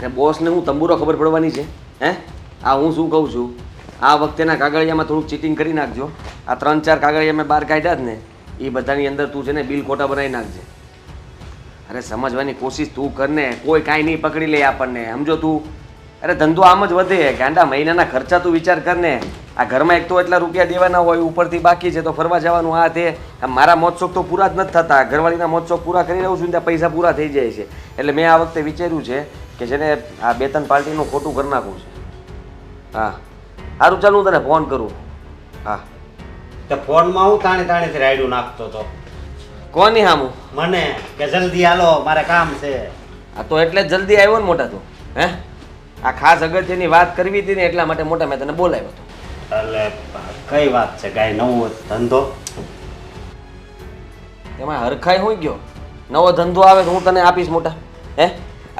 અરે બોસને હું તંબુરો ખબર પડવાની છે, હે? આ હું શું કહું છું? આ વખતેના કાગળિયામાં થોડુંક ચીટિંગ કરી નાખજો. આ ત્રણ ચાર કાગળિયા મેં બહાર કાઢ્યા જ ને એ બધાની અંદર તું છે ને બિલ ખોટા બનાવી નાખજે. અરે સમજવાની કોશિશ તું કરને કોઈ કાંઈ નહીં પકડી લે આપણને, સમજો તું? અરે ધંધો આમ જ વધે, ગાંડા મહિનાના ખર્ચા તું વિચાર કરને આ ઘરમાં એક તો એટલા રૂપિયા દેવાના હોય, ઉપરથી બાકી છે, તો ફરવા જવાનું, આ તે. મારા મોજશોખ તો પૂરા જ નથી થતા. ઘરવાળીના મોજશોખ પૂરા કરી રહ્યો છું ત્યાં પૈસા પૂરા થઈ જાય છે. એટલે મેં આ વખતે વિચાર્યું છે કે જેને આ બે ત્રણ પાર્ટીનું ખોટું કરી નાખવું છે. હા. સારું ચાલ હું તને ફોન કરું. હા. તો ફોનમાં હું તાણી તાણીથી રાયડું નાખતો હતો કોની હામું? મને કે જલ્દી આલો મારે કામ છે. આ તો એટલે જ જલ્દી આવ્યો ને મોટા તું હે? આ ખાસ અગત્યની વાત કરવી હતી ને એટલા માટે મોટા મેં તને બોલાવ્યો હતો. એટલે કઈ વાત છે કાંઈ નવો ધંધો? એમાં હરખાઈ હું ગયો. નવો ધંધો આવે તો હું તને આપીશ મોટા હે?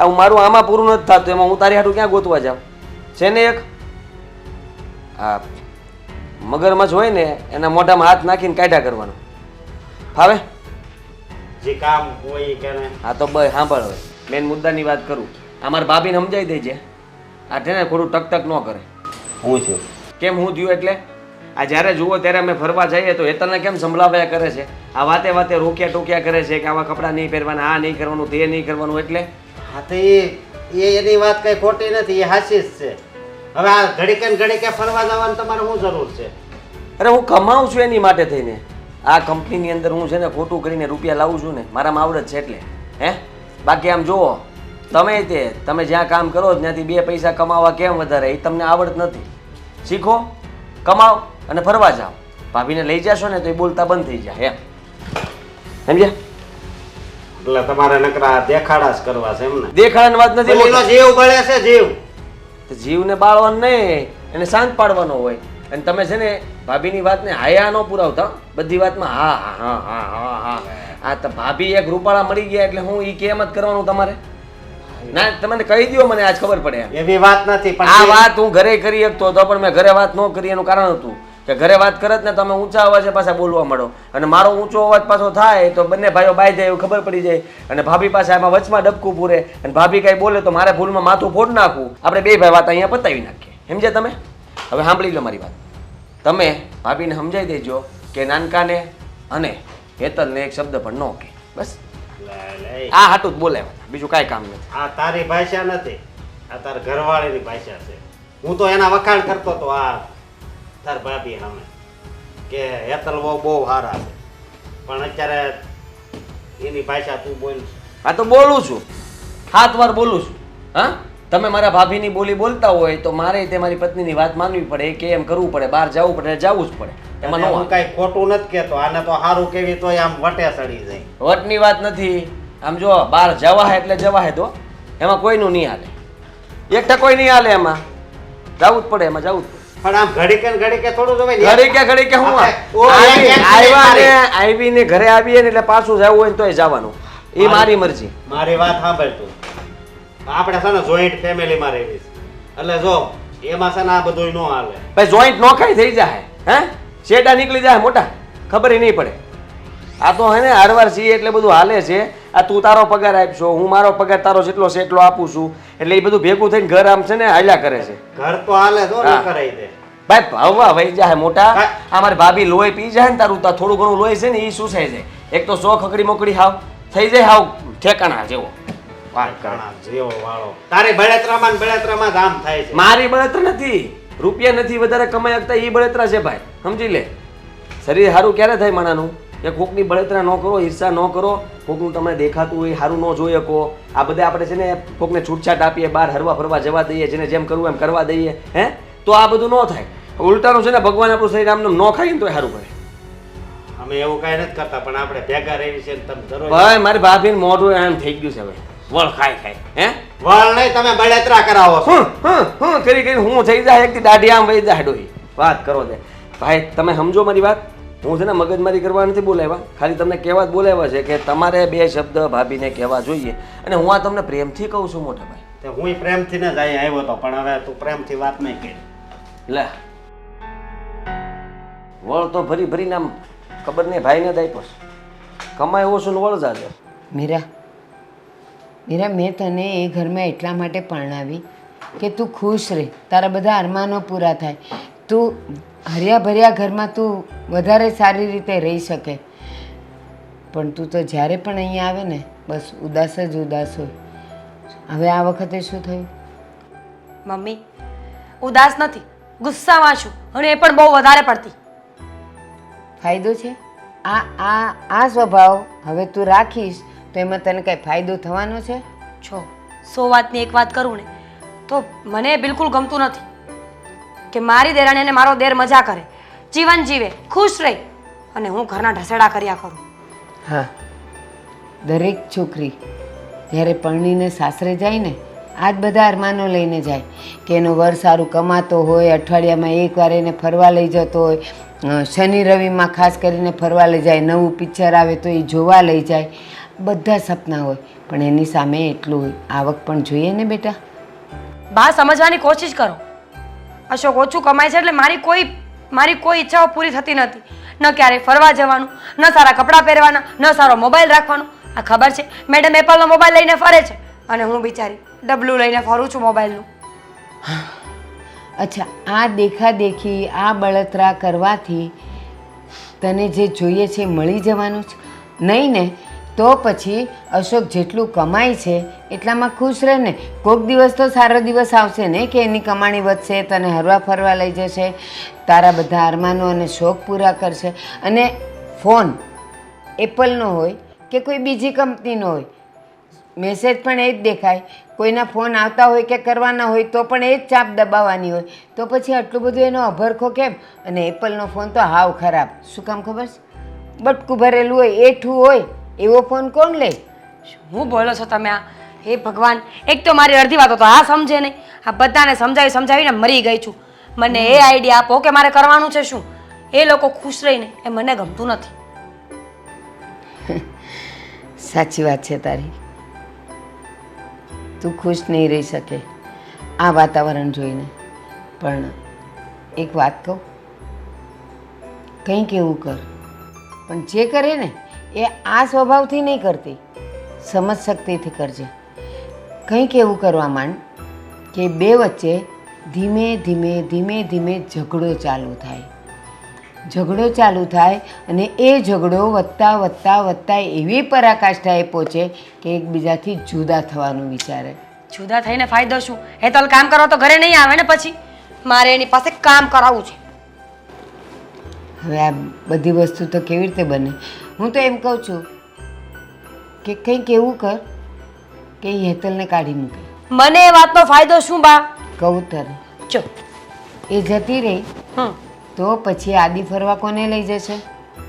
આ મારું આમાં પૂરું નથી થતું એમાં હું તારી હાટું ક્યાં ગોતવા જાઉં? છે ને એક? આ મગરમચ્છ હોય ને એના મોઢામાં હાથ નાખીને કાઢ્યા કરવાનો. ફાવે? જે કામ હોય કે હા તો બસ સાંભળ હવે. મેન મુદ્દાની વાત કરું. આ મારા ભાભીને સમજાવી દેજે. આ છે ને થોડું ટક ટક ન કરે. હું છું. કેમ હું થયું એટલે? આ જ્યારે જુઓ ત્યારે અમે ફરવા જઈએ તો હેતલને કેમ સંભળાવ્યા કરે છે? આ વાતે વાતે રોક્યા ટોક્યા કરે છે કે આવા કપડાં નહીં પહેરવાના આ નહીં કરવાનું તે નહીં કરવાનું એટલે? હા, તો એ એની વાત કઈ ખોટી નથી એ હાસી જ છે. હવે આ ઘડીકે ને ઘડીકે ફરવા જવાની તમારે શું જરૂર છે? અરે હું કમાઉં છું એની માટે થઈને. આ કંપનીની અંદર હું છે ને ખોટું કરીને રૂપિયા લાવું છું ને, મારામાં આવડત છે એટલે. હે? બાકી આમ જુઓ, તમે તે, તમે જ્યાં કામ કરો ત્યાંથી બે પૈસા કમાવા કેમ વધારે? એ તમને આવડત નથી. શીખો, કમાઓ અને ફરવા જાઓ. ભાભીને લઈ જશો ને તો એ બોલતા બંધ થઈ જાય, એમ. સમજ્યા? એટલે તમારે નકરા દેખાડા જ કરવા છે એમને. દેખાડાની વાત નથી પેલીનો મોટા. જીવ બળે છે જીવ. તો જીવને બાળવાનું નહીં એને શાંત પાડવાનો હોય. અને તમે છે ને ભાભીની વાતને હાયા ન પુરાવતા બધી વાતમાં હા હા હા હા હા હા. આ તો ભાભી એક રૂપાળા મળી ગયા એટલે હું ઈ કેમ જ કરવાનું તમારે? ના તમને કહી દો મને આજ ખબર પડે એવી વાત નથી પણ આ વાત હું ઘરે કરી શકતો હતો પણ મેં ઘરે વાત ન કરી એનું કારણ હતું. કે ઘરે વાત કરત ને તમે ઊંચા અવાજે પાછા બોલવા માંડો. અને મારો ઊંચો અવાજ પાછો થાય તો બંને ભાઈઓ બાઈ જાય એવું ખબર પડી જાય. અને ભાભી પાસે આમાં વચમાં ડબકું પૂરે. અને ભાભી કાંઈ બોલે તો મારે ભૂલમાં માથું ફોડ નાખવું. આપણે બે ભાઈ વાત અહીંયા પતાવી નાખીએ. સમજ્યા તમે? હવે સાંભળી લો મારી વાત. તમે ભાભીને સમજાવી દેજો કે નાનકાને અને હેતલને એક શબ્દ પણ ન કે બસ. આ હાટું જ બોલે બીજું કાંઈ કામ નથી. આ તારી ભાષા નથી. આ તાર ઘરવાળીની ભાષા છે. હું તો એના વખાણ કરતો તો આ તાર ભાભી સામે કે હેતલ બહુ બહુ સારા છે. પણ અત્યારે એની ભાષા તું બોલ હા તો બોલું છું. હાથ વાર બોલું છું. હા? તમે મારા ભાભીની બોલી બોલતા હોય તો મારે તે મારી પત્નીની વાત માનવી પડે કે એમ કરવું પડે બહાર જવું પડે જવું જ પડે. એમાં હું કઈ ખોટું નથી કેતો આને તો સારું કેવી તોય આમ વટે સડી જાય. વટની વાત નથી. આમ જો બહાર જવા હે એટલે જવા હે તો એમાં કોઈનું નહીં હાલે. એક ટકોય નહીં હાલે એમાં. જવું જ પડે એમાં જવું જ પડે. પણ આમ ઘડીકે ઘડીકે થોડું હું આવ્યા ને આવીને ઘરે આવીએ ને એટલે પાછું જવું હોય તો જવાનું. એ મારી મરજી. મારી વાત સાંભળ તું. આપણે છે ને જોઈન્ટ ફેમિલીમાં રહેવી એટલે જો એમાં છે ને આ બધું નો હાલે. ભાઈ જોઈન્ટ નોખાઈ થઈ જાય. હે? શેડા નીકળી જાય મોટા. ખબર નહીં પડે. આ તો હે ને હરવાર છીએ એટલે બધું હાલે છે. આ તું તારો પગાર આપશો હું મારો પગાર તારો જેટલો છે એટલો આપું છું. એટલે એ બધું ભેગું થઈને ઘર આમ છે ને હાલ્યા કરે છે. ઘર તો હાલે તો હા. કરાઈ દે. ભાઈ ભાવવા વહી જાય મોટા. હા. આ મારી ભાભી લોહી પી જાય ને તારું તા થોડું ઘણું લોહી છે ને એ શું થાય જાય. એક તો સો ખકડી મોકડી હાવ. થઈ જાય હાવ ઠેકાણા જેવો. વાત કરે. કાણા જેવો વાળો. તારી બળેતરામાં ને બળેતરામાં જ આમ થાય છે. મારી બળતરા નથી. રૂપિયા નથી વધારે કમાઈ શકતા એ બળતરા છે ભાઈ. સમજી લે. શરીર સારું ક્યારે થાય માણાનું? કે કોકની બળતરા ન કરો ઈર્ષા ન કરો કોકનું તમને દેખાતું હોય સારું ન જોઈ શકો. આ બધા આપણે છે ને કોકને છૂટછાટ આપીએ બહાર હરવા ફરવા જવા દઈએ જેને જેમ કરવું એમ કરવા દઈએ હે? તો આ બધું ન થાય. ઉલટાનું છે ને ભગવાન આપણું શરીર આમને ન ખાઈ ને તો સારું કરે. અમે એવું કઈ નથી કરતા પણ આપણે ભેગા રહી છે તમે દરરોજ ભાઈ મારી ભાભીને મોઢું એમ થઈ ગયું છે હવે. વળ ખાય ખાય હે? વળ નહીં તમે બળતરા કરાવો હું હું હું કરી કરી હું થઈ જાય એકથી દાઢી આમ વહી જાય ડોહી. વાત કરો દે ભાઈ તમે સમજો મારી વાત. હું છે ને મગજમારી કરવા નથી બોલાવ્યા. ખાલી તમને કહેવા જ બોલાવ્યા છે કે તમારે બે શબ્દ ભાભીને કહેવા જોઈએ. અને હું આ તમને પ્રેમથી કહું છું મોટા ભાઈ. તે હું પ્રેમથી ને જ અહીં આવ્યો હતો પણ હવે તું પ્રેમથી વાત નહીં કરી. લે. વળ તો ભરી ભરીને આમ ખબર નહીં ભાઈને જ આપ્યો છે. કમાય ઓછું ને વળ જાજો. મીરા મીરા મેં તને એ ઘરમાં એટલા માટે પરણાવી કે તું ખુશ રહે. તારા બધા અરમાનો પૂરા થાય. તું હર્યા ભર્યા ઘરમાં તું વધારે સારી રીતે રહી શકે. પણ તું તો જ્યારે પણ અહીંયા આવે ને બસ ઉદાસ જ ઉદાસ હોય. હવે આ વખતે શું થયું? મમ્મી ઉદાસ નથી. ગુસ્સામાં છું. અને એ પણ બહુ વધારે પડતી. ફાયદો છે? આ આ આ સ્વભાવ હવે તું રાખીશ તો એમાં તને કાંઈ ફાયદો થવાનો છે? છો સો વાતની એક વાત કરું ને તો મને બિલકુલ ગમતું નથી. કે મારી દેરાણી અને મારો દેર મજા કરે. જીવન જીવે ખુશ રહે અને હું ઘરના ઢસેડા કર્યા કરું. હા. દરેક છોકરી જ્યારે પરણીને સાસરે જાય ને આ જ બધા અરમાનો લઈને જાય કે એનો વર સારું કમાતો હોય અઠવાડિયામાં એકવાર એને ફરવા લઈ જતો હોય શનિ રવિમાં ખાસ કરીને ફરવા લઈ જાય નવું પિક્ચર આવે તો એ જોવા લઈ જાય બધા સપના હોય. પણ એની સામે એટલું હોય આવક પણ જોઈએ ને બેટા? બા સમજવાની કોશિશ કરો. અશોક, ઓછું કમાય છે એટલે મારી કોઈ મારી કોઈ ઈચ્છાઓ પૂરી થતી નથી. ન ક્યારેય ફરવા જવાનું, ન સારા કપડાં પહેરવાના, ન સારો મોબાઈલ રાખવાનો. આ ખબર છે, મેડમ એપલનો મોબાઈલ લઈને ફરે છે. અને હું બિચારી ડબલું લઈને ફરું છું મોબાઈલનું. અચ્છા, આ દેખાદેખી આ બળતરા કરવાથી તને જે જોઈએ છે મળી જવાનું છે? નહીં ને? તો પછી અશોક જેટલું કમાય છે, એટલામાં ખુશ રહે ને કોઈક દિવસ તો સારો દિવસ આવશે ને કે એની કમાણી વધશે, તને હરવા ફરવા લઈ જશે, તારા બધા અરમાનો અને શોખ પૂરા કરશે. અને ફોન એપલનો હોય કે કોઈ બીજી કંપનીનો હોય, મેસેજ પણ એ જ દેખાય. કોઈના ફોન આવતા હોય કે કરવાના હોય તો પણ એ જ ચાપ દબાવવાની હોય. તો પછી આટલું બધું એનો અભરખો કેમ? અને એપલનો ફોન તો હાવ ખરાબ. શું કામ ખબર છે? બટકું ભરેલું હોય, એઠું હોય. એવો ફોન કોણ લે? હું બોલો છો તમે આ? હે ભગવાન એક તો મારી અડધી વાતો તો આ સમજે નહીં. આ બધાને સમજાવી સમજાવીને મરી ગઈ છું. મને એ આઈડિયા આપો કે મારે કરવાનું છે શું? એ લોકો ખુશ રહીને એ મને ગમતું નથી. સાચી વાત છે તારી. તું ખુશ નહીં રહી શકે આ વાતાવરણ જોઈને. પણ એક વાત કહું કંઈક એવું કર. પણ જે કરે ને એ આ સ્વભાવથી નહીં કરતી. સમજ શક્તિથી કરજે. કંઈક એવું કરવા માંડ કે બે વચ્ચે ધીમે ધીમે ધીમે ધીમે ઝઘડો ચાલુ થાય. ઝઘડો ચાલુ થાય અને એ ઝઘડો વધતા વધતા વધતા એવી પરાકાષ્ઠાએ પહોંચે કે એકબીજાથી જુદા થવાનું વિચારે. જુદા થઈને ફાયદો શું? હેતલ કામ કરવા તો ઘરે નહીં આવે ને પછી? મારે એની પાસે કામ કરાવવું છે. હવે આ બધી વસ્તુ તો કેવી રીતે બને? હું તો એમ કહું છું કે કંઈક એવું કર કે એ હેતલને કાઢી મૂકે. મને એ વાતનો ફાયદો શું બા? કહું તને. ચો. એ જતી રહી હમ. તો પછી આદિ ફરવા કોને લઈ જશે?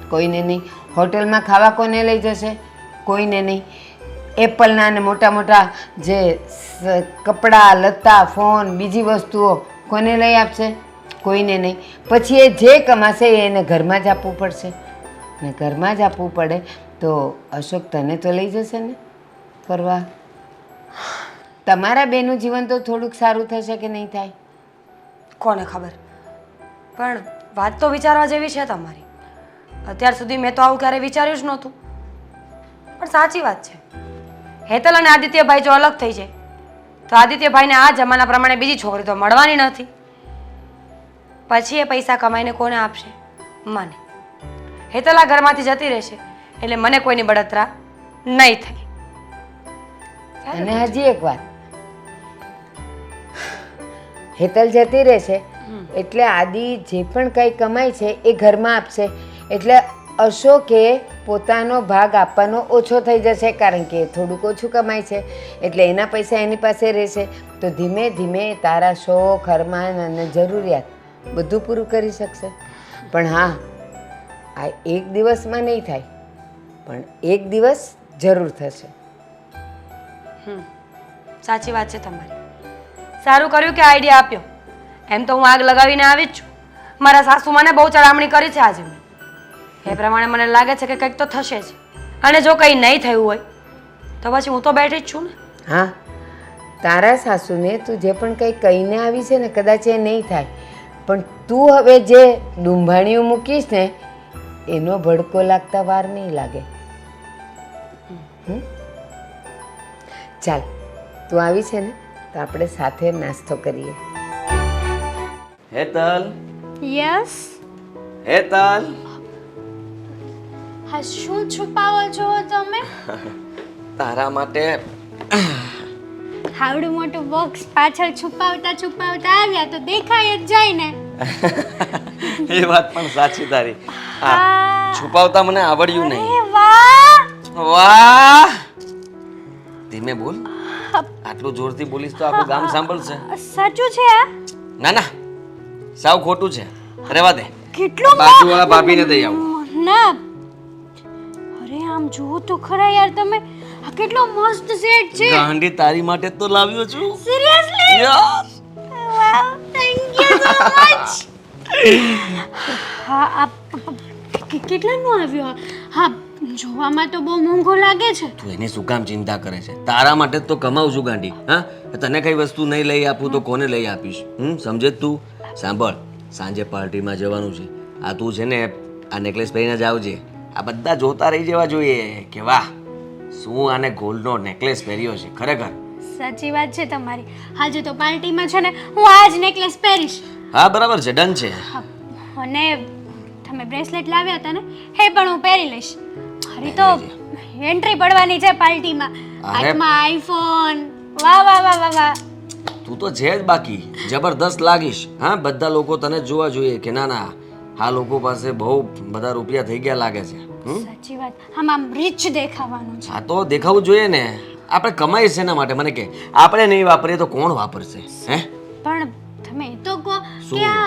કોઈને નહીં. હોટલમાં ખાવા કોને લઈ જશે? કોઈને નહીં. એપલના અને મોટા મોટા જે કપડાં લત્તા ફોન બીજી વસ્તુઓ કોને લઈ આપશે? કોઈને નહીં. પછી એ જે કમાશે એને ઘરમાં જ આપવું પડશે. ને ઘરમાં જ આપવું પડે, તો અશોક તને તો લઈ જશે ને ફરવા? તમારા બેનું જીવન તો થોડુંક સારું થશે કે નહીં થાય? કોને ખબર? પણ વાત તો વિચારવા જેવી છે તમારી. અત્યાર સુધી મેં તો આવું ક્યારે વિચાર્યું જ નહોતું. પણ સાચી વાત છે. હેતલ અને આદિત્યભાઈ જો અલગ થઈ જાય, તો આદિત્યભાઈને આ જમાના પ્રમાણે બીજી છોકરી તો મળવાની નથી. પછી એ પૈસા કમાઈને કોને આપશે? મને. હેતલ ઘરમાંથી જતી રહેશે. એટલે મને કોઈની બળતરા નહીં થાય અને હજી એક વાત. હેતલ જતી રહેશે એટલે આદિ જે પણ કંઈ કમાય છે એ ઘરમાં આપશે. એટલે અશોકે પોતાનો ભાગ આપવાનો ઓછો થઈ જશે કારણ કે થોડુંક ઓછું કમાય છે. એટલે એના પૈસા એની પાસે રહેશે. તો ધીમે ધીમે તારા શોખ અરમાન અને જરૂરિયાત બધું પૂરું કરી શકશે. પણ હા આ એક દિવસમાં નહીં થાય પણ એક દિવસ જરૂર થશે. હમ સાચી વાત છે તમારી. સારું કર્યું કે આઈડિયા આપ્યો. એમ તો હું આગ લગાવીને આવી જ છું. મારા સાસુ મને બહુ ચડામણી કરી છે આજે. મેં એ પ્રમાણે મને લાગે છે કે કંઈક તો થશે જ. અને જો કંઈ નહીં થયું હોય તો પછી હું તો બેઠી જ છું ને. હા તારા સાસુને તું જે પણ કંઈ કહીને આવી છે ને કદાચ એ નહીં થાય. પણ તું હવે જે ડુંભાણીઓ મૂકીશ ને એનો ભડકો લાગતા વાર નહીં લાગે. ચાલ તું આવી છે ને તો આપણે સાથે નાસ્તો કરીએ. હેતલ? યસ? હેતલ? હા શું છુપાવો છો તમે? તારા માટે હાવડું મોટું બોક્સ પાછળ છુપાવતા છુપાવતા આવ્યા તો દેખાય જ જાય ને. એ વાત પણ સાચી તારી. હા. છુપાવતા મને આવડ્યું નહીં. વાહ! ધીમે બોલ. આટલું જોરથી બોલીશ તો આખું ગામ સાંભળશે. સાચું છે? આ ના ના. સાવ ખોટું છે. રહેવા દે. કેટલું બાજુવાળા ભાભીને દઈ આવું. ના. અરે આમ જુઓ તો ખરા યાર તમે. આ કેટલો મસ્ત સેટ છે. ગાંડી તારી માટે તો લાવ્યો છું. સિરિયસલી યાર wow thank you so much હા આ કેટલાનું આવ્યો હા જોવામાં તો બહુ મોંઘો લાગે છે. તું એને શું કામ ચિંતા કરે છે? તારા માટે તો કમાવું છું ગાંડી હા? તને કઈ વસ્તુ નહીં લઈ આપું તો કોને લઈ આપીશ? હમ સમજે તું? સાંભળ સાંજે પાર્ટીમાં જવાનું છે. આ તું છે ને આ નેકલેસ પહેરીને જ આવજે. આ બધા જોતા રહી જવા જોઈએ કે વાહ શું આને ગોલ્ડનો નેકલેસ પહેર્યો છે? ખરેખર? સાચી વાત છે તમારી. આજે તો પાર્ટીમાં છે ને હું આ જ નેકલેસ પહેરીશ. હા બરાબર છે ડન છે. હા, અને તમે બ્રેસલેટ લાવ્યા હતા ને હે પણ હું પહેરી લઈશ. મારી તો એન્ટ્રી પડવાની છે પાર્ટીમાં. અરે. હાથમાં આઈફોન. વાહ વાહ વાહ વાહ વાહ. તું તો છે જ બાકી. જબરદસ્ત લાગીશ. હા બધા લોકો તને જ જોવા જોઈએ કે ના ના. આ લોકો પાસે બહુ બધા રૂપિયા થઈ ગયા લાગે છે. હમ? સાચી વાત. આમ આમ રીચ દેખાવાનું છે. આ તો દેખાવું જોઈએ ને. આપણે કમાઈ છે એના માટે. મને કે આપણે નહીં વાપરીએ તો કોણ વાપરશે? હે? કે આ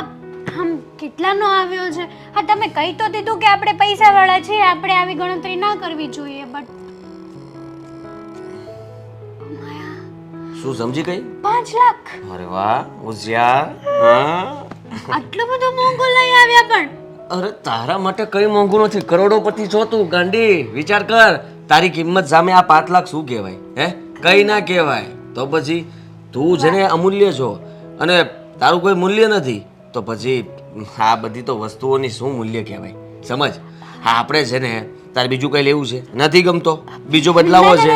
આમ કેટલાનો આવ્યો છે? હા તમે કહી તો દીધું કે આપણે પૈસાવાળા છીએ આપણે આવી ગણતરી ના કરવી જોઈએ બટ શું સમજી ગઈ? પાંચ લાખ. અરે વાહ હોશિયાર હા. આટલું બધું મોંઘો લઈ આવ્યા પણ. અરે તારા માટે કઈ મોંઘું નથી. કરોડોપતિ છો તું ગાંડી. વિચાર કર તારી કિંમત સામે આ પાંચ લાખ શું કહેવાય? હે? કઈ ના કહેવાય. તો પછી તું જેને અમૂલ્ય છો. અને તારું કોઈ મૂલ્ય નથી તો પછી આ બધી તો વસ્તુઓની શું મૂલ્ય કહેવાય? સમજ? હા આપણે છે ને તારે બીજું કઈ લેવું છે? નથી ગમતો? બીજો બદલાવો છે.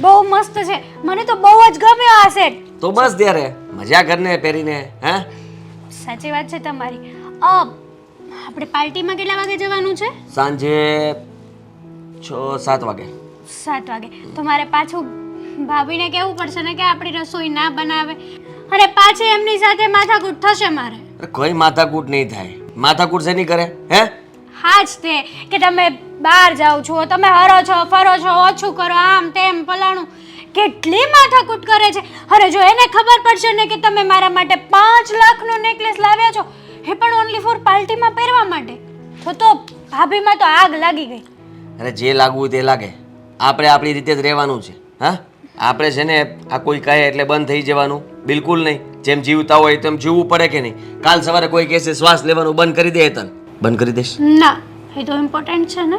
બહુ મસ્ત છે. મને તો બહુ જ ગમ્યો આ સેટ તો બસ ત્યારે. મજા કરને પહેરીને હે? સાચી વાત છે તમારી. અ, આપણે પાર્ટીમાં કેટલા વાગે જવાનું છે? સાંજે છ સાત વાગે. સાત વાગે. તો મારે પાછું ભાભીને કહેવું પડશે ને કે આપણી રસોઈ ના બનાવે. અને પાછી એમની સાથે માથાકૂટ થશે મારે. અરે કોઈ માથાકૂટ નહીં થાય. માથાકૂટ શેની કરે? હે? હા જ તે કે તમે બહાર જાઓ છો તમે હરો છો ફરો છો ઓછું કરો આમ તેમ પલાણું કેટલી માથાકૂટ કરે છે? અરે જો એને ખબર પડશે ને કે તમે મારા માટે પાંચ લાખનો નેકલેસ લાવ્યા છો એ પણ ઓનલી ફોર પાર્ટીમાં પહેરવા માટે. તો તો ભાભીમાં તો આગ લાગી ગઈ. અરે જે લાગવું તે લાગે. આપણે આપણી રીતે જ રહેવાનું છે. હા? આપણે છે ને આ કોઈ કહે એટલે બંધ થઈ જવાનું. બિલકુલ નહીં. જેમ જીવતા હોય તેમ જીવવું પડે કે નહીં? કાલ સવારે કોઈ કહેશે શ્વાસ લેવાનું બંધ કરી દે તન. બંધ કરી દેશ ના એ તો ઇમ્પોર્ટન્ટ છે ને.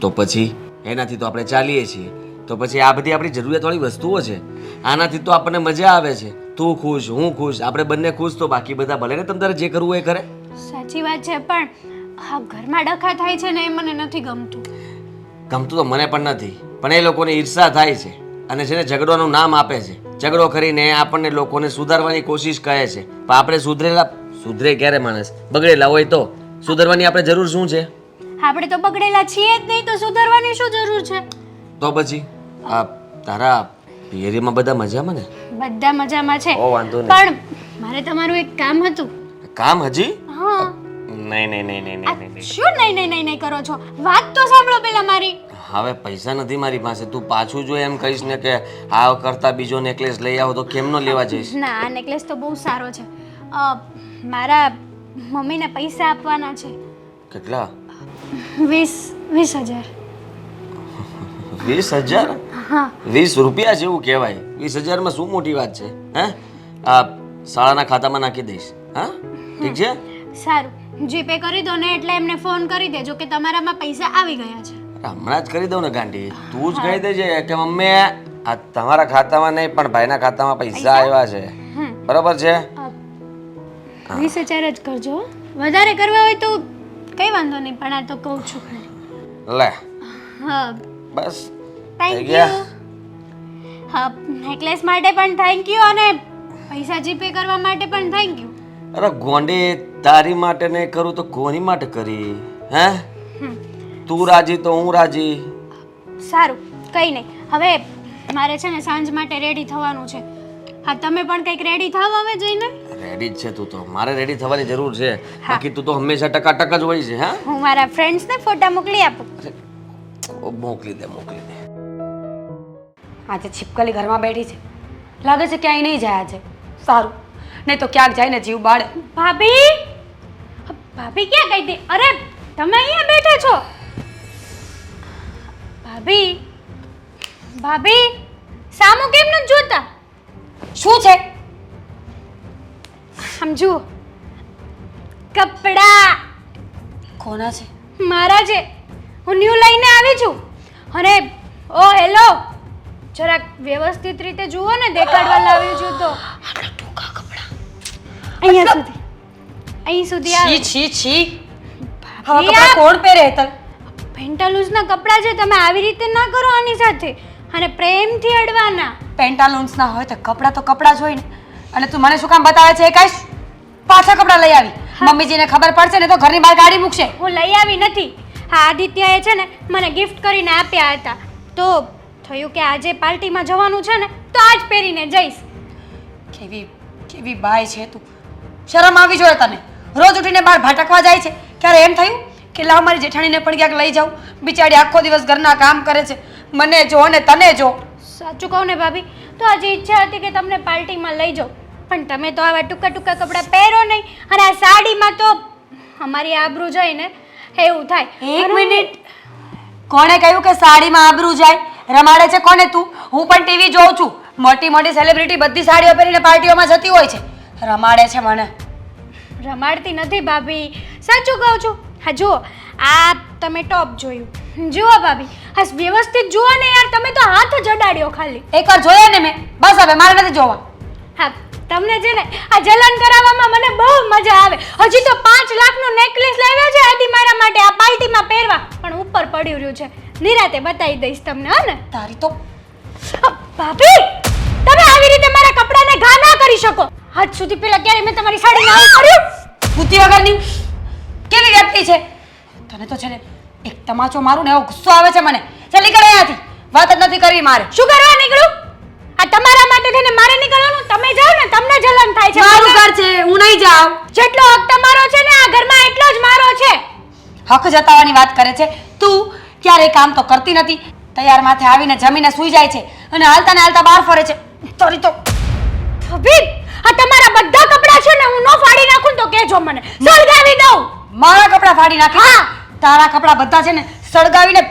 તો પછી એનાથી તો આપણે ચાલીએ છીએ. તો પછી આ બધી આપણી જરૂરિયાતવાળી વસ્તુઓ છે. આનાથી તો આપણને મજા આવે છે. તું ખુશ હું ખુશ આપણે બંને ખુશ તો બાકી બધા ભલે ને તમ તારે જે કરવું એ કરે. સાચી વાત છે પણ હા ઘરમાં ડખા થાય છે ને એ મને નથી ગમતું. ગમતું તો મને પણ નથી પણ એ લોકોને ઈર્ષા થાય છે. અને છે ને ઝઘડોનું નામ આપે છે. ઝઘડો કરીને આપણને લોકોને સુધારવાની કોશિશ કહે છે. પણ આપણે સુધરેલા સુધરે ક્યારે માણસ? બગડેલા હોય તો? સુધરવાની આપણે જરૂર શું છે? આપણે તો બગડેલા છીએ જ નહીં તો સુધારવાની શું જરૂર છે? તો પછી? આ તારા પિયરીમાં બધા મજામાં ને? બધા મજામાં છે. ઓ વાંધો નહીં. પણ મારે તમારું એક કામ હતું. કામ હજી? હા. નહીં નહીં નહીં નહીં નહીં શું નહીં નહીં નહીં નહીં કરો છો? વાત તો સાંભળો પેલા મારી. હવે પૈસા નથી મારી પાસે. તું પાછું જો એમ કહીશ ને કે આ કરતા બીજો નેકલેસ લઈ આવો તો કેમ નો લેવા જઈશ? ના આ નેકલેસ તો બહુ સારો છે. અ, મારા મમ્મીને પૈસા આપવાના છે. કેટલા? વીસ વીસ હજાર. વીસ હજાર? હા. વીસ રૂપિયા જેવું કહેવાય. વીસ હજારમાં શું મોટી વાત છે હે? આ શાળાના ખાતામાં નાખી દઈશ હા? ઠીક છે? સારું. જીપે કરી દો ને એટલે એમને ફોન કરી દેજો કે તમારામાં પૈસા આવી ગયા છે. હમણાં જ કરી દઉં ને ગાંડી. તું જ કહી દેજે કે મમ્મી આ તમારા ખાતામાં નહીં પણ ભાઈના ખાતામાં પૈસા આવ્યા છે. બરોબર છે? વીસ હજાર જ કરજો વધારે કરવા હોય તો કઈ વાંધો નહીં પણ આ તો કહું છું ખાલી લે. હા. બસ. થેન્ક યુ હા નેકલેસ માટે પણ થેન્ક યુ અને પૈસા જીપે કરવા માટે પણ થેન્ક યુ અરે ગોંડી તારી માટે નહીં કરું તો કોની માટે કરી? હે? તું રાજી તો હું રાજી? સારું કંઈ નહીં. હવે મારે છે ને સાંજ માટે રેડી થવાનું છે. હા તમે પણ કંઈક રેડી થાવ હવે જઈને? રેડી જ છે તું તો. મારે રેડી થવાની જરૂર છે. બાકી તું તો હંમેશા ટકાટક જ હોય છે હા? હું મારા ફ્રેન્ડ્સને ફોટા મોકલી આપું. મોકલી દે મોકલી દે. આજે છીપકલી ઘરમાં બેઠી છે. લાગે છે ક્યાંય નહીં જાય આજે. સારું. નહીં તો ક્યાંક જાય ને જીવ બાળે. ભાભી? ભાભી ક્યાં ગઈ હતી? અરે તમે અહીંયા બેઠા છો? ભાભી? ભાભી સામો કેમ નથી જોતા? શું છે? આમ જુઓ. કપડા. કોના છે? મારા છે. હું ન્યૂ લઈને આવી છું. અને ઓ હેલો જરાક વ્યવસ્થિત રીતે જુઓ ને દેખાડવા લાવ્યું છું તો. આપણા ટૂંકા કપડા. અહીંયા સુધી. અહીં સુધી આ છી છી. છી આવા કપડા કોણ પહેરે હેતલ? પેન્ટાલૂઝના કપડાં છે તમે આવી રીતે ના કરો આની સાથે અને પ્રેમથી અડવાના. પેન્ટાલૂન્સ ના હોય તો કપડાં તો કપડાં જ હોય ને અને તું મને શું કામ બતાવે છે એ કઈશ પાછા કપડાં લઈ આવી. મમ્મીજીને ખબર પડશે ને તો ઘરની બહાર ગાડી મૂકશે. હું લઈ આવી નથી. હા આદિત્યએ છે ને મને ગિફ્ટ કરીને આપ્યા હતા. તો થયું કે આજે પાર્ટીમાં જવાનું છે ને તો આજ પહેરીને જઈશ. કેવી કેવી બાય છે તું. શરમ આવી જોઈએ તને. રોજ ઉઠીને બહાર ભટકવા જાય છે. ક્યારે એમ થયું? કે લાવ મારી જેઠાણીને પણ ક્યાંક લઈ જાઉં. બિચારી આખો દિવસ ઘરના કામ કરે છે. મને જો અને તને જો. સાચું કહું ને ભાભી તો આજે ઈચ્છા હતી કે તમને પાર્ટીમાં લઈ જાઉં. પણ તમે તો આવા ટૂંકા ટૂંકા કપડાં પહેરો નહીં અને આ સાડીમાં તો અમારી આબરૂ જાય ને એવું થાય. એક મિનિટ. કોણે કહ્યું કે સાડીમાં આબરૂ જાય? રમાડે છે કોને તું? હું પણ ટીવી જોઉં છું. મોટી મોટી સેલિબ્રિટી બધી સાડીઓ પહેરીને પાર્ટીઓમાં જતી હોય છે. રમાડે છે મને. રમાડતી નથી ભાભી. સાચું કહું છું. હા જુઓ આ તમે ટોપ જોયું. જુઓ ભાભી હા વ્યવસ્થિત જુઓ ને યાર તમે તો હાથ જ અડાડ્યો ખાલી. એકવાર જોયા ને મેં. બસ હવે મારે નથી જોવા. હા તમને છે ને આ જલન કરાવવામાં મને બહુ મજા આવે. હજી તો પાંચ લાખનો નેકલેસ લાવ્યો છે આદિ મારા માટે આ પાર્ટીમાં પહેરવા. પણ ઉપર પડ્યું રહ્યું છે. નિરાતે બતાવી દઈશ તમને હા ને. તારી તો ભાભી તમે આવી રીતે મારા કપડાને ઘા ના કરી શકો. હજ સુધી પેલા ક્યારે મેં તમારી સાડી ના કર્યું બુદ્ધિ વગરની. કેવી વ્યક્તિ છે? તને તો છે ને એક તમાચો મારું ને એવો ગુસ્સો આવે છે મને. ચાલ નીકળ અહીંયાથી. વાત જ નથી કરવી મારે. શું કરવા નીકળું? આ તમારા માટે થઈને મારે નીકળવાનું? તમે જાઓ ને તમને જલન થાય છે. મારું ઘર છે હું નહીં જાઉં. જેટલો હક તમારો છે ને આ ઘરમાં એટલો જ મારો છે. હક જતાવાની વાત કરે છે. તું ક્યારેય કામ તો કરતી નથી. તૈયાર માથે આવીને જમીને સૂઈ જાય છે અને હાલતા ને હાલતા બહાર ફરે છે. તારી તો. ભાભી આ તમારા બધા કપડાં છે ને હું નો ફાડી નાખું તો કહેજો મને. સળગાવી દઉં. મારા કપડાં ફાડી નાખી હા. તારા કપડાં બધા છે ને સળગાવીને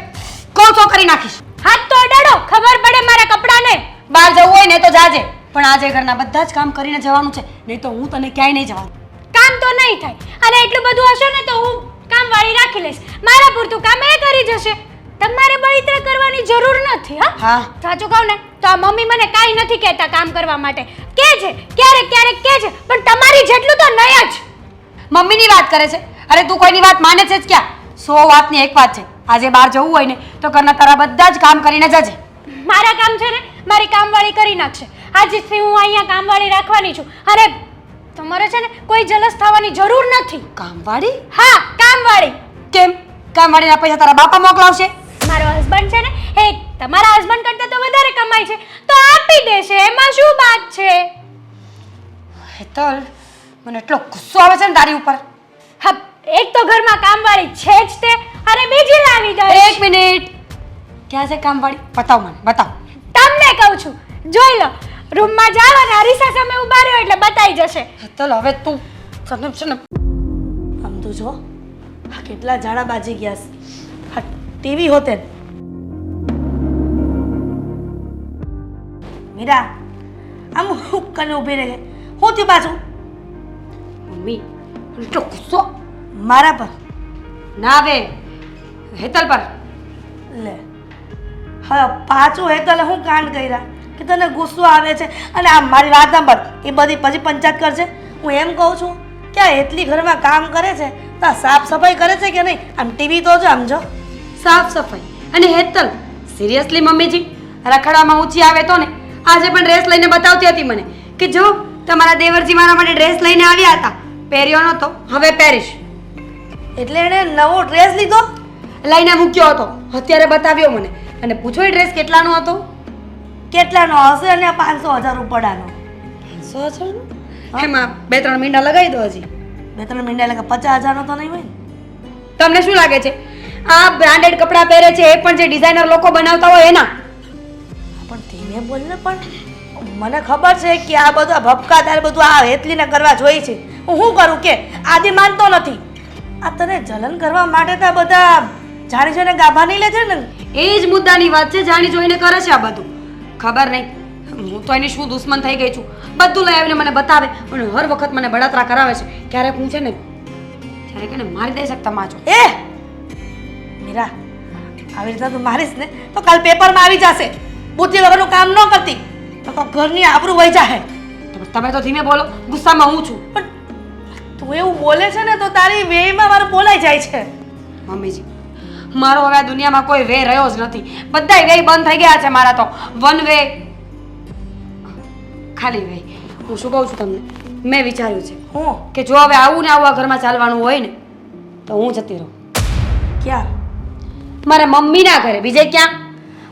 કોચો કરી નાખીશ. હાથ તો અડાડો ખબર પડે મારા કપડાને. બહાર જવું હોય ને તો જાજે. પણ આજે ઘરના બધા જ કામ કરીને જવાનું છે. નહીં તો હું તને ક્યાંય નહીં જવાનું. કામ તો નહીં થાય. અને એટલું બધું હશે ને તો હું કામ વાળી રાખી લઈશ. મારા પૂરતું કામ એ કરી જશે. તમારે બળિત્ર કરવાની જરૂર નથી હા? હા. સાચું કહું ને તો આ મમ્મી મને કાંઈ નથી કહેતા કામ કરવા માટે. કે છે ક્યારેક ક્યારેક કે છે પણ તમારી જેટલું તો નહીં જ. મમ્મીની વાત કરે છે. અરે તું કોઈની વાત માને છે જ ક્યાં? સો વાતની એક વાત છે. આજે બહાર જવું હોય ને તો ઘરના તારા બધા જ કામ કરીને જજે. મારા કામ છે ને મારી કામવાળી કરી નાખશે. આજથી હું અહીંયા કામવાળી રાખવાની છું. અરે તમારે છે ને કોઈ જલસ થવાની જરૂર નથી. કામવાળી? હા કામવાળી. કેમ? કામવાળીના પૈસા તારા બાપા મોકલાવશે? મારો હસબન્ડ છે ને એ તમારા હસબન્ડ કરતાં તો વધારે કમાય છે. તો આપી દેશે એમાં શું વાત છે? હેતલ મને એટલો ગુસ્સો આવે છે ને તારી ઉપર. હા એક તો ઘરમાં કામવાળી છે જ તે અને બીજી લાવી એક મિનિટ. ક્યાં છે કામવાળી? બતાવ મને બતાવ. તમને કહું છું જોઈ લો રૂમમાં જાવ અને હરીસા સામે ઊભા રહ્યો એટલે બતાઈ જશે. ચલ હવે તું છે ને આમ તો જો આ કેટલા જાડા બાજી ગયા છે. આ ટીવી હોતે મીરા આમ હું કને ઊભી રહે. હું થયું પાછું? મમ્મી ગુસ્સો. મારા પર? ના બે હેતલ પર. લે. હવે પાછું હેતલે હું કાંડ કર્યા કે તને ગુસ્સો આવે છે? અને આ મારી વાત સાંભળ એ બધી પછી પંચાયત કરશે? હું એમ કહું છું કે આ એટલી ઘરમાં કામ કરે છે તો સાફ સફાઈ કરે છે કે નહીં? આમ ટીવી તો જો આમ જો. સાફ સફાઈ. અને હેતલ સિરિયસલી મમ્મીજી રખડામાં ઊંચી આવે તો ને? આજે પણ ડ્રેસ લઈને બતાવતી હતી મને કે જો તમારા દેવરજી મારા માટે ડ્રેસ લઈને આવ્યા હતા. પહેર્યો નહોતો હવે પહેરીશ. એટલે એણે નવો ડ્રેસ લીધો? લઈને મૂક્યો હતો. અત્યારે બતાવ્યો મને. અને પૂછો એ ડ્રેસ કેટલાનો હતો? કેટલાનો હશે અને પાંચસો હજાર ઉપડાનો પાંચસો હજારનો? એમાં બે ત્રણ મીંડા લગાવી દો હજી. બે ત્રણ મીંડા કે પચાસ હજારનો તો નહીં હોય તમને શું લાગે છે? આ બ્રાન્ડેડ કપડાં પહેરે છે એ પણ જે ડિઝાઇનર લોકો બનાવતા હોય એના? પણ ધીમે બોલને પણ મને ખબર છે કે આ બધા ભપકાદાર બધું આ હેતલીને કરવા જોઈએ છે. હું શું કરું કે? આદિ માનતો નથી. આ તને જલન કરવા માટે તો આ બધા જાણી જોઈને ગાભા નહીં લે છે ને? એ જ મુદ્દાની વાત છે જાણી જોઈને કરે છે આ બધું. ખબર નહીં. હું તો એની શું દુશ્મન થઈ ગઈ છું. બધું લઈ આવીને મને બતાવે અને હર વખત મને બળતરા કરાવે છે. ક્યારેક હું છે ને ક્યારેક એને મારી દઈ શકતા માચો. એ! મીરા આવી રીતે તું મારીશ ને તો કાલ પેપરમાં આવી જશે. બુદ્ધિ વગરનું કામ ન કરતી. તો તો ઘરની આબરૂ વહી જાહે. તમે તો ધીમે બોલો ગુસ્સામાં હું છું. પણ તું એવું બોલે છે ને તો તારી વેમાં મારું બોલાઈ જાય છે. મમ્મીજી મારો હવે આ દુનિયામાં કોઈ વે રહ્યો જ નથી. બધાય વે બંધ થઈ ગયા છે મારા તો. One way. ખાલી વે હું શું કહું છું તમને? મેં વિચાર્યું છે હું? કે જો હવે આવું ને આવું આ ઘરમાં ચાલવાનું હોય ને તો હું જતી રહું. ક્યાં? મારા મમ્મીના ઘરે. બીજે ક્યાં?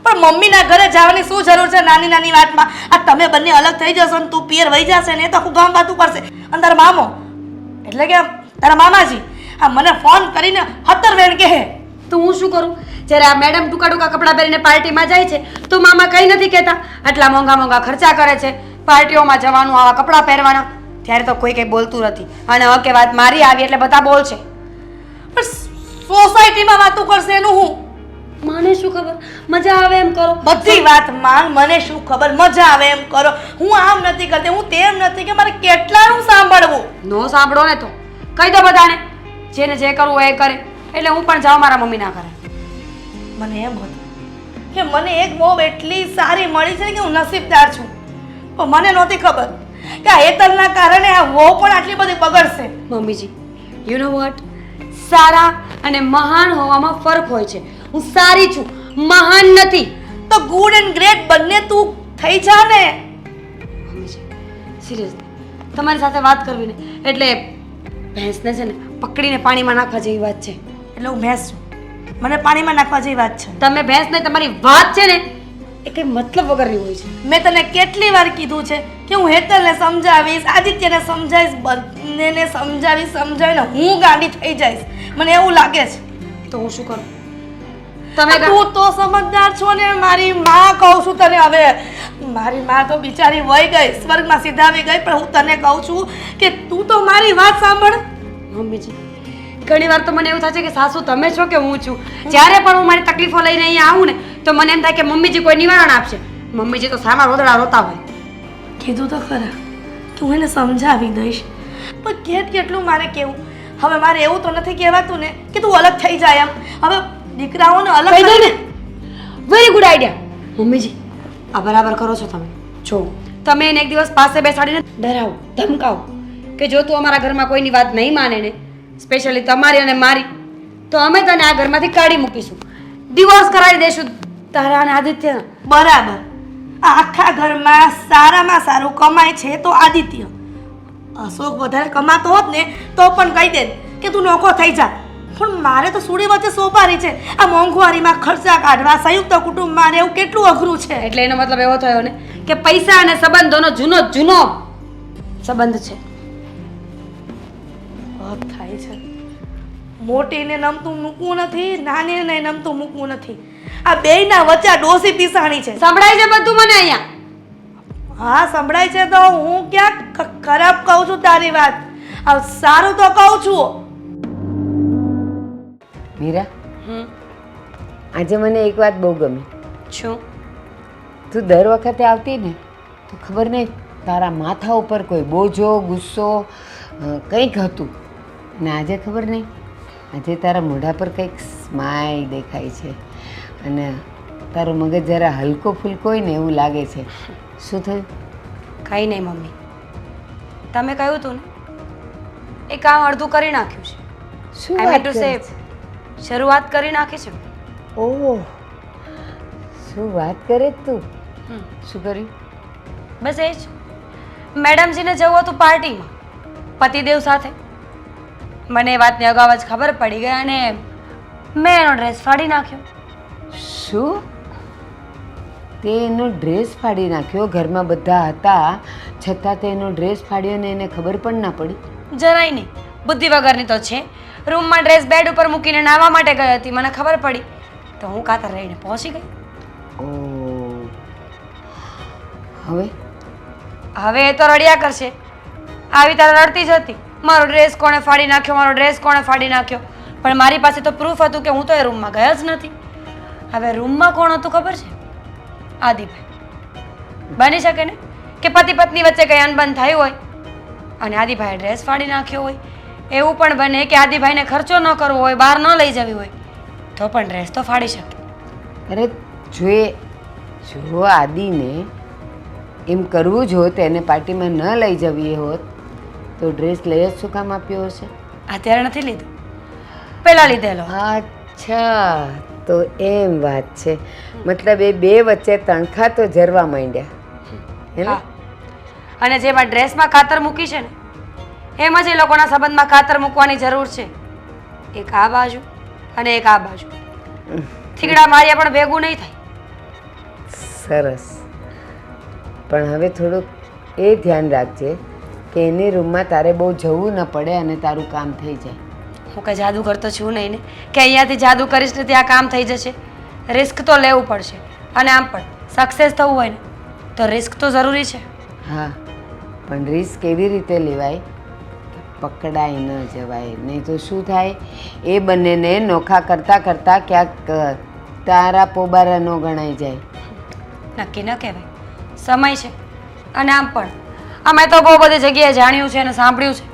પણ મમ્મીના ઘરે જવાની શું જરૂર છે નાની નાની વાતમાં? આ તમે બંને અલગ થઈ જશો ને તું પિયર વહી જશે ને તો આખું ગામ વાતું કરશે. અને તારા મામો. એટલે કે તારા મામાજી, આ મને ફોન કરીને હતર વેણ કહે. તો હું શું કરું? જ્યારે આ મેડમ ટૂંકા ટૂંકા કપડાં પહેરીને પાર્ટીમાં જાય છે, તો મામા કંઈ નથી કહેતા. આટલા મોંઘા મોંઘા ખર્ચા કરે છે. પાર્ટીઓમાં જવાનું, આવા કપડાં પહેરવાના. ત્યારે તો કોઈ કંઈ બોલતું નથી. અને હકે વાત મારી આવી એટલે બધા બોલશે. પણ સોસાયટીમાં વાતો કરશે એનું હું? મને શું ખબર? મજા આવે એમ કરો. બધી વાત માંગ મને શું ખબર? મજા આવે એમ કરો. હું આમ નથી કરતી હું તેમ નથી કે મારે કેટલાનું સાંભળવું? નો સાંભળો ને તો. કહી દો બધાને. જેને જે કરવું હોય એ કરે. એટલે હું પણ જાઉં મારા મમ્મીના ઘરે. મને એમ હતું કે મને એક બહુ એટલી સારી મળી છે કે હું નસીબદાર છું. પણ મને નહોતી ખબર કે આ હેતલના કારણે આ વહુ પણ આટલી બધી બગડશે. મમ્મીજી યુ નો વોટ સારા અને મહાન હોવામાં ફરક હોય છે. હું સારી છું મહાન નથી. તો ગુડ એન્ડ ગ્રેટ બંને તું થઈ જા ને. સિરિયસલી તમારી સાથે વાત કરવી ને એટલે ભેંસને છે ને પકડીને પાણીમાં નાખવા જેવી વાત છે. એટલે હું ભેંસ છું. મને પાણીમાં નાખવા જેવી વાત છે. તમે ભેંસને તમારી વાત છે ને એ કંઈ મતલબ વગરની હોય છે. મેં તને કેટલી વાર કીધું છે કે હું હેતલને સમજાવીશ આદિત્યને સમજાવીશ બંનેને સમજાવીશ સમજાવીને હું ગાડી થઈ જઈશ. મને એવું લાગે છે. તો હું શું કરું? તમે તું તો સમજદાર છો ને મારી માં કહું છું તને હવે. મારી માં તો બિચારી વહી ગઈ સ્વર્ગમાં સીધા આવી ગઈ પણ હું તને કહું છું કે તું તો મારી વાત સાંભળ. મમ્મીજી ઘણી વાર તો મને એવું થાય છે કે સાસુ તમે છો કે હું છું? જ્યારે પણ હું મારી તકલીફો લઈને અહીંયા આવું ને તો મને એમ થાય કે મમ્મીજી કોઈ નિવારણ આપશે. મમ્મીજી તો સામા રોદડા રોતા હોય. કીધું તો ખરા. કે હું એને સમજાવી દઈશ. પણ કેટ કેટલું મારે કેવું? હવે મારે એવું તો નથી કહેવાતું ને કે તું અલગ થઈ જાય એમ. હવે દીકરાઓને અલગ કહી દો ને. વેરી ગુડ આઈડિયા મમ્મીજી આ બરાબર કરો છો તમે. જો તમે એને એક દિવસ પાસે બેસાડીને ડરાવો ધમકાવો કે જો તું અમારા ઘરમાં કોઈની વાત નહીં માને ને સ્પેશિયલી તમારી અને મારી તો અમે તને આ ઘરમાંથી કાઢી મૂકીશું. ડિવોર્સ કરાવી દઈશું તારા અને આદિત્ય. બરાબર. આખા ઘરમાં સારામાં સારું કમાય છે તો આદિત્ય. અશોક વધારે કમાતો હોત ને તો પણ કહી દે કે તું નોખો થઈ જા. પણ મારે તો સુડી વચ્ચે સોપારી છે. આ મોંઘવારીમાં ખર્ચા કાઢવા સંયુક્ત કુટુંબમાં એવું કેટલું અઘરું છે. એટલે એનો મતલબ એવો થયો ને કે પૈસા અને સંબંધોનો જૂનો જૂનો સંબંધ છે. થાય છે. મોટીને નમતું મૂકવું નથી નાનીને નમતું મૂકવું નથી. આ બેયના વચ્ચે ડોસી પીસાણી છે. સંભળાય છે બધું મને અહીંયા? હા સંભળાય છે તો હું ક્યાં ખરાબ કહું છું તારી વાત. સારું તો કહું છું. મીરા? આજે મને એક વાત બહુ ગમી. શું? તું દર વખતે આવતી ને તો ખબર નહીં તારા માથા ઉપર કોઈ બોજો ગુસ્સો કંઈક હતું. ને આજે ખબર નહીં આજે તારા મોઢા પર કંઈક સ્માઈલ દેખાય છે. અને તારું મગજ જરા હલકો ફૂલકો હોય ને એવું લાગે છે. શું થયું? કંઈ નહીં મમ્મી. તમે કહ્યું હતું ને એ કામ અડધું કરી નાખ્યું છે. શું આઈ ટુ સેફ સે છે? શરૂઆત કરી નાખી છે. ઓહ. શું વાત કરે તું? શું કર્યું? બસ એ જ. મેડમજીને જવું હતું પાર્ટીમાં પતિદેવ સાથે. મને એ વાતની અગાઉ જ ખબર પડી ગઈ અને મેં એનો ડ્રેસ ફાડી નાખ્યો. શું? તે એનો ડ્રેસ ફાડી નાખ્યો? ઘરમાં બધા હતા છતાં તે એનો ડ્રેસ ફાડ્યો ને એને ખબર પણ ના પડી. જરાય નહીં. બુદ્ધિ વગરની તો છે. રૂમમાં ડ્રેસ બેડ ઉપર મૂકીને નાહવા માટે ગઈ હતી. મને ખબર પડી. તો હું કાતર રહીને પહોંચી ગઈ. ઓ. હવે? હવે એ તો રડ્યા કરશે. આવી તારે રડતી જ હતી. મારો ડ્રેસ કોણે ફાડી નાખ્યો? મારો ડ્રેસ કોણે ફાડી નાખ્યો? પણ મારી પાસે તો પ્રૂફ હતું કે હું તો એ રૂમમાં ગયા જ નથી. હવે રૂમમાં કોણ હતું ખબર છે? આદિભાઈ બની શકે ને? કે પતિ પત્ની વચ્ચે કંઈ અનબન થયું હોય? અને આદિભાઈએ ડ્રેસ ફાડી નાખ્યો હોય? એવું પણ બને કે આદિભાઈને ખર્ચો ન કરવો હોય બહાર ન લઈ જવી હોય તો પણ ડ્રેસ તો ફાડી શકે. અરે જો એ જો આદિને એમ કરવું જ હોત એને પાર્ટીમાં ન લઈ જવી હોત તો ડ્રેસ લઈ જ શું કામ આપ્યો હશે? અત્યારે નથી લીધું. પહેલાં લીધેલો. અચ્છા તો એમ વાત છે. મતલબ એ બે વચ્ચે તણખા તો જરવા માંડ્યા. હે. ને અને જેમાં ડ્રેસમાં ખાતર મૂકી છે ને એમ જ એ લોકોના સંબંધમાં ખાતર મૂકવાની જરૂર છે. એક આ બાજુ અને એક આ બાજુ. થીગડા માર્યા પણ ભેગું નહીં થાય. સરસ. પણ હવે થોડુંક એ ધ્યાન રાખજે કે એની રૂમમાં તારે બહુ જવું ન પડે અને તારું કામ થઈ જાય. હું કંઈ જાદુ કરતો છું નહીં ને. કે અહીંયાથી જાદુ કરીશ ને ત્યાં કામ થઈ જશે. રિસ્ક તો લેવું પડશે. અને આમ પણ સક્સેસ થવું હોય ને તો રિસ્ક તો જરૂરી છે. હા પણ રિસ્ક કેવી રીતે લેવાય પકડાઈ ન જવાય. નહીં તો શું થાય? એ બંનેને નોખા કરતાં કરતાં ક્યાંક તારા પોબારા ન ગણાઈ જાય. નક્કી ન કહેવાય. સમય છે. અને આમ પણ. અમે તો બહુ બધી જગ્યાએ જાણ્યું છે અને સાંભળ્યું છે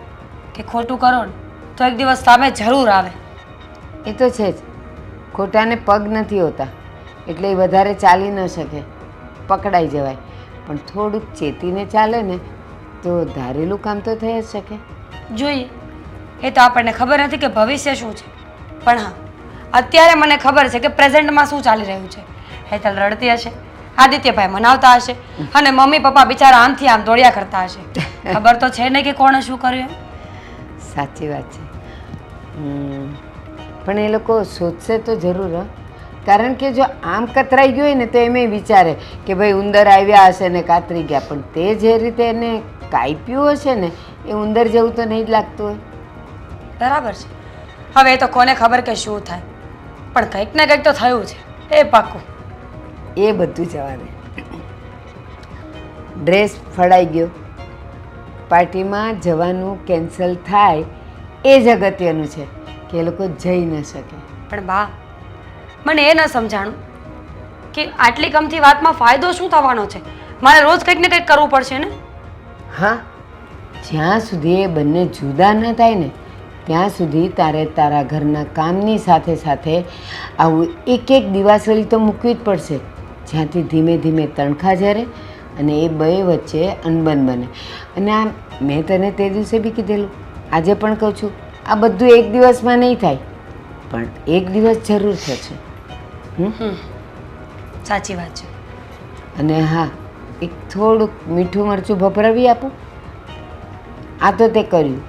કે ખોટું કરો ને તો એક દિવસ સામે જરૂર આવે. એ તો છે જ. ખોટાને પગ નથી હોતા. એટલે એ વધારે ચાલી ન શકે. પકડાઈ જવાય. પણ થોડુંક ચેતીને ચાલે ને તો ધારેલું કામ તો થઈ જ શકે. જોઈએ. એ તો આપણને ખબર નથી કે ભવિષ્ય શું છે. પણ હા, અત્યારે મને ખબર છે કે પ્રેઝન્ટમાં શું ચાલી રહ્યું છે. હેતલ રડતી હશે, આદિત્યભાઈ મનાવતા હશે અને મમ્મી પપ્પા બિચારા આમથી આમ દોડ્યા કરતા હશે. ખબર તો છે ને કે કોણે શું કર્યું? સાચી વાત છે. પણ એ લોકો શોધશે તો જરૂર. કારણ કે જો આમ કતરાઈ ગયું હોય ને તો એમ વિચારે કે ભાઈ ઉંદર આવ્યા હશે ને કાતરી ગયા. પણ તે જે રીતે એને કાપ્યું હશે ને એ ઉંદર જેવું તો નહીં જ લાગતું હોય. બરાબર છે. હવે એ તો કોને ખબર કે શું થાય. પણ કંઈક ને કંઈક તો થયું છે. એ પાકું. એ બધું જવા દે ડ્રેસ ફળાઈ ગયો. પાર્ટીમાં જવાનું કેન્સલ થાય એ જ અગત્યનું છે કે એ લોકો જઈ ન શકે. પણ બા મને એ ન સમજાણું કે આટલી કમથી વાતમાં ફાયદો શું થવાનો છે? મારે રોજ કંઈક ને કંઈક કરવું પડશે ને? હા જ્યાં સુધી એ બંને જુદા ન થાય ને ત્યાં સુધી તારે તારા ઘરના કામની સાથે સાથે આવું એક એક દિવાસળી તો મૂકવી જ પડશે. જ્યાંથી ધીમે ધીમે તણખા ઝરે અને એ બે વચ્ચે અનબન બને. અને આ મેં તને તે દિવસે બી કીધેલું આજે પણ કહું છું આ બધું એક દિવસમાં નહીં થાય પણ એક દિવસ જરૂર થશે. સાચી વાત છે. અને હા એક થોડુંક મીઠું મરચું ભભરાવી આપું. આ તો તે કર્યું.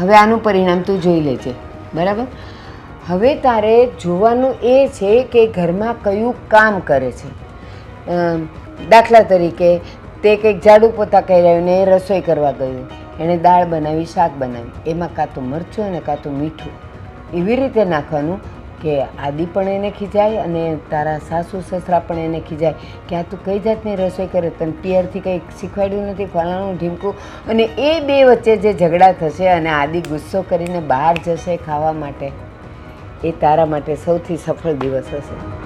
હવે આનું પરિણામ તું જોઈ લેજે. બરાબર? હવે તારે જોવાનું એ છે કે ઘરમાં કયું કામ કરે છે. દાખલા તરીકે તે કંઈક ઝાડુ પોતા કર્યા ને એ રસોઈ કરવા ગયું. એણે દાળ બનાવી શાક બનાવી. એમાં કાં તો મરચું અને કાં તો મીઠું. એવી રીતે નાખવાનું કે આદિ પણ એને ખીજાય અને તારા સાસુ સસરા પણ એને ખીજાય. કે આ તું કઈ જાતની રસોઈ કરે? તને પિયરથી કંઈક શીખવાડ્યું નથી? ફલાણું ઢીમકું? અને એ બે વચ્ચે જે ઝઘડા થશે અને આદિ ગુસ્સો કરીને બહાર જશે ખાવા માટે, એ તારા માટે સૌથી સફળ દિવસ હશે.